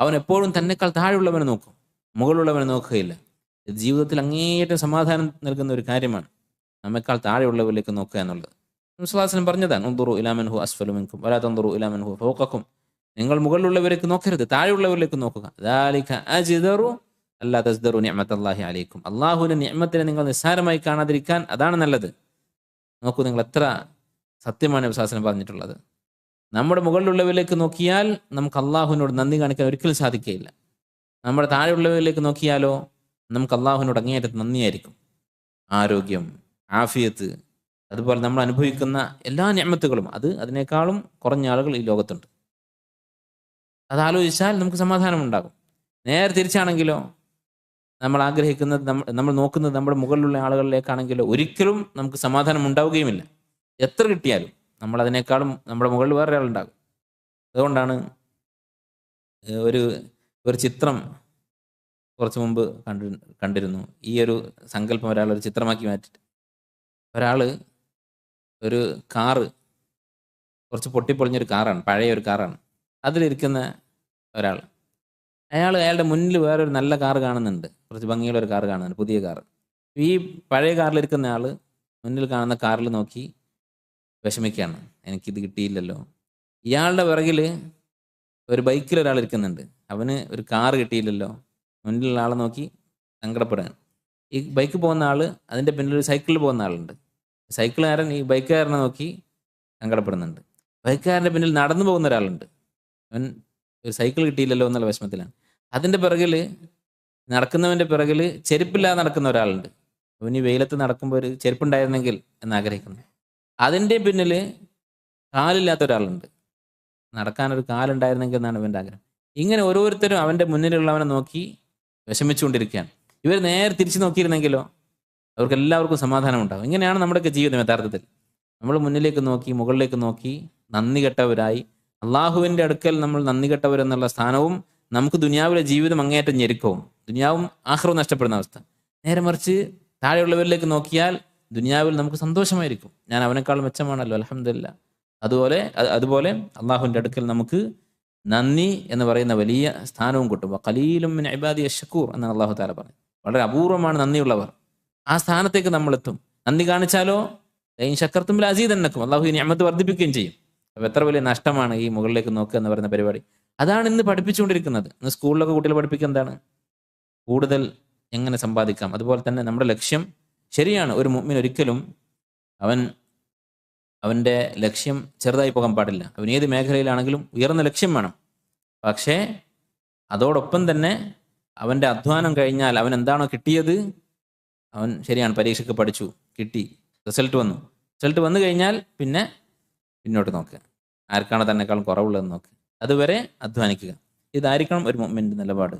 അവൻ എപ്പോഴും തന്നെക്കാൾ താഴെയുള്ളവനെ നോക്കും. മുകളിലുള്ളവനെ നോക്കുകയില്ല. ജീവിതത്തിൽ അങ്ങേയറ്റം സമാധാനം നൽകുന്ന ഒരു കാര്യമാണ് നമ്മെക്കാൾ താഴെയുള്ളവരിലേക്ക് നോക്കുക എന്നുള്ളത്. സുഹാസനം പറഞ്ഞതാണ് ഉന്തുറു ഇലാമൻഹു അസ്ഫലുമിൻകും വലാ തന്തുറു ഇലാമൻഹു ഫോക്കും നിങ്ങൾ മുകളിലുള്ളവരേക്ക് നോക്കരുത് താഴെയുള്ളവരിലേക്ക് നോക്കുക. ദാലിക അജിദറു അല്ലാ തസ്ദറു നിഅമത്തല്ലാഹി അലൈക്കും. അള്ളാഹുവിന്റെ നിയമത്തിനെ നിങ്ങൾ നിസ്സാരമായി കാണാതിരിക്കാൻ അതാണ് നല്ലത്. നോക്കൂ നിങ്ങൾ എത്ര സത്യമാണ് വിശ്വാസനം പറഞ്ഞിട്ടുള്ളത്. നമ്മുടെ മുകളിലുള്ളവരിലേക്ക് നോക്കിയാൽ നമുക്ക് അള്ളാഹുവിനോട് നന്ദി കാണിക്കാൻ ഒരിക്കലും സാധിക്കുകയില്ല. നമ്മുടെ താഴെയുള്ളവരിലേക്ക് നോക്കിയാലോ നമുക്ക് അള്ളാഹുവിനോട് അങ്ങേയറ്റത്ത് നന്ദിയായിരിക്കും. ആരോഗ്യം ആഫിയത്ത് അതുപോലെ നമ്മൾ അനുഭവിക്കുന്ന എല്ലാ ഞാമത്തുകളും അത് അതിനേക്കാളും കുറഞ്ഞ ആളുകൾ ഈ ലോകത്തുണ്ട്. അത് ആലോചിച്ചാൽ നമുക്ക് സമാധാനം ഉണ്ടാകും നേരെ തിരിച്ചാണെങ്കിലോ നമ്മൾ ആഗ്രഹിക്കുന്നത് നമ്മൾ നോക്കുന്നത് നമ്മുടെ മുകളിലുള്ള ആളുകളിലേക്കാണെങ്കിലോ ഒരിക്കലും നമുക്ക് സമാധാനം ഉണ്ടാവുകയുമില്ല. എത്ര കിട്ടിയാലും. നമ്മൾ അതിനേക്കാളും നമ്മുടെ മുകളിൽ വേറെ ഒരാളുണ്ടാകും അതുകൊണ്ടാണ് ഒരു ഒരു ചിത്രം കുറച്ച് മുമ്പ് കണ്ടി കണ്ടിരുന്നു. ഈ ഒരു സങ്കല്പം ഒരാൾ ഒരു ചിത്രമാക്കി മാറ്റിട്ട് ഒരാൾ ഒരു കാറ് കുറച്ച് പൊട്ടിപ്പൊളിഞ്ഞൊരു കാറാണ് പഴയ ഒരു കാറാണ്. അതിലിരിക്കുന്ന ഒരാൾ അയാൾ അയാളുടെ മുന്നിൽ വേറൊരു നല്ല കാറ് കാണുന്നുണ്ട്. കുറച്ച് ഭംഗിയുള്ള ഒരു കാറ് കാണുന്നുണ്ട് പുതിയ കാറ്. ഈ പഴയ കാറിലിരിക്കുന്ന ആൾ മുന്നിൽ കാണുന്ന കാറിൽ നോക്കി വിഷമിക്കുകയാണ് എനിക്കിത് കിട്ടിയില്ലല്ലോ. ഇയാളുടെ പിറകിൽ ഒരു ബൈക്കിൽ ഒരാൾ ഇരിക്കുന്നുണ്ട്. അവന് ഒരു കാർ കിട്ടിയില്ലല്ലോ. മുന്നിലുള്ള ആളെ നോക്കി സങ്കടപ്പെടുകയാണ്. ഈ ബൈക്ക് പോകുന്ന ആൾ അതിന്റെ പിന്നിൽ ഒരു സൈക്കിളിൽ പോകുന്ന ആളുണ്ട്. സൈക്കിളുകാരൻ ഈ ബൈക്കുകാരനെ നോക്കി സങ്കടപ്പെടുന്നുണ്ട്. ബൈക്കുകാരന്റെ പിന്നിൽ നടന്നു പോകുന്ന ഒരാളുണ്ട്. അവൻ ഒരു സൈക്കിൾ കിട്ടിയില്ലല്ലോ എന്നുള്ള വിഷമത്തിലാണ്. അതിന്റെ പിറകിൽ നടക്കുന്നവന്റെ പിറകിൽ ചെരുപ്പില്ലാതെ നടക്കുന്ന ഒരാളുണ്ട്. അവന് ഈ വെയിലത്ത് നടക്കുമ്പോൾ ഒരു ചെരുപ്പുണ്ടായിരുന്നെങ്കിൽ എന്ന് ആഗ്രഹിക്കുന്നു. അതിന്റെ പിന്നിൽ കാലില്ലാത്ത ഒരാളുണ്ട്. നടക്കാനൊരു കാലുണ്ടായിരുന്നെങ്കിൽ എന്നാണ് ഇവന്റെ ആഗ്രഹം. ഇങ്ങനെ ഓരോരുത്തരും അവന്റെ മുന്നിലുള്ളവനെ നോക്കി വിഷമിച്ചുകൊണ്ടിരിക്കുകയാണ്. ഇവർ നേരെ തിരിച്ചു നോക്കിയിരുന്നെങ്കിലോ അവർക്ക് എല്ലാവർക്കും സമാധാനം ഉണ്ടാകും ഇങ്ങനെയാണ് നമ്മുടെയൊക്കെ ജീവിതം യഥാർത്ഥത്തിൽ. നമ്മൾ മുന്നിലേക്ക് നോക്കി മുകളിലേക്ക് നോക്കി നന്ദി കെട്ടവരായി. അള്ളാഹുവിന്റെ അടുക്കൽ നമ്മൾ നന്ദി കെട്ടവരെന്നുള്ള സ്ഥാനവും നമുക്ക് ദുനിയാവിലെ ജീവിതം അങ്ങേയറ്റം ഞെരുക്കവും. ദുനിയാവും ആഹ്റവും നഷ്ടപ്പെടുന്ന അവസ്ഥ. നേരെ മറിച്ച് താഴെയുള്ളവരിലേക്ക് നോക്കിയാൽ ദുനിയാവിൽ നമുക്ക് സന്തോഷമായിരിക്കും. ഞാൻ അവനേക്കാൾ മെച്ചമാണല്ലോ അലഹമില്ല അതുപോലെ അതുപോലെ അള്ളാഹുവിന്റെ അടുക്കൽ നമുക്ക് നന്ദി എന്ന് പറയുന്ന വലിയ സ്ഥാനവും കിട്ടും. കലീലും അബാദി ഷക്കൂർ എന്നാണ് അള്ളാഹു താല പറഞ്ഞത് വളരെ അപൂർവമാണ് നന്ദിയുള്ളവർ. ആ സ്ഥാനത്തേക്ക് നമ്മൾ എത്തും. നന്ദി കാണിച്ചാലോ? ലൈൻ ശക്കർത്തും അസീദ് എന്നക്കും അള്ളാഹു ഇനി അമ്മത്ത് വർദ്ധിപ്പിക്കുകയും ചെയ്യും. അപ്പോൾ എത്ര വലിയ നഷ്ടമാണ് ഈ മുകളിലേക്ക് നോക്കുക എന്ന് പറയുന്ന പരിപാടി. അതാണ് ഇന്ന് പഠിപ്പിച്ചുകൊണ്ടിരിക്കുന്നത്. ഇന്ന് സ്കൂളിലൊക്കെ കുട്ടികൾ പഠിപ്പിക്കുക എന്താണ്? കൂടുതൽ എങ്ങനെ സമ്പാദിക്കാം? അതുപോലെ തന്നെ നമ്മുടെ ലക്ഷ്യം ശരിയാണ് ഒരു മുമ്മിൻ ഒരിക്കലും അവൻ അവന്റെ ലക്ഷ്യം ചെറുതായി പോകാൻ പാടില്ല. അവൻ ഏത് മേഖലയിലാണെങ്കിലും ഉയർന്ന ലക്ഷ്യം വേണം. പക്ഷേ അതോടൊപ്പം തന്നെ അവന്റെ അധ്വാനം കഴിഞ്ഞാൽ അവൻ എന്താണോ കിട്ടിയത് അവൻ ശരിയാണ് പരീക്ഷയ്ക്ക് പഠിച്ചു കിട്ടി റിസൾട്ട് വന്നു. റിസൾട്ട് വന്നു കഴിഞ്ഞാൽ പിന്നെ പിന്നോട്ട് നോക്കുക ആർക്കാണ് തന്നെക്കാളും കുറവുള്ളതെന്ന് നോക്കുക അതുവരെ അധ്വാനിക്കുക. ഇതായിരിക്കണം ഒരു മൊമെന്റ് നിലപാട്.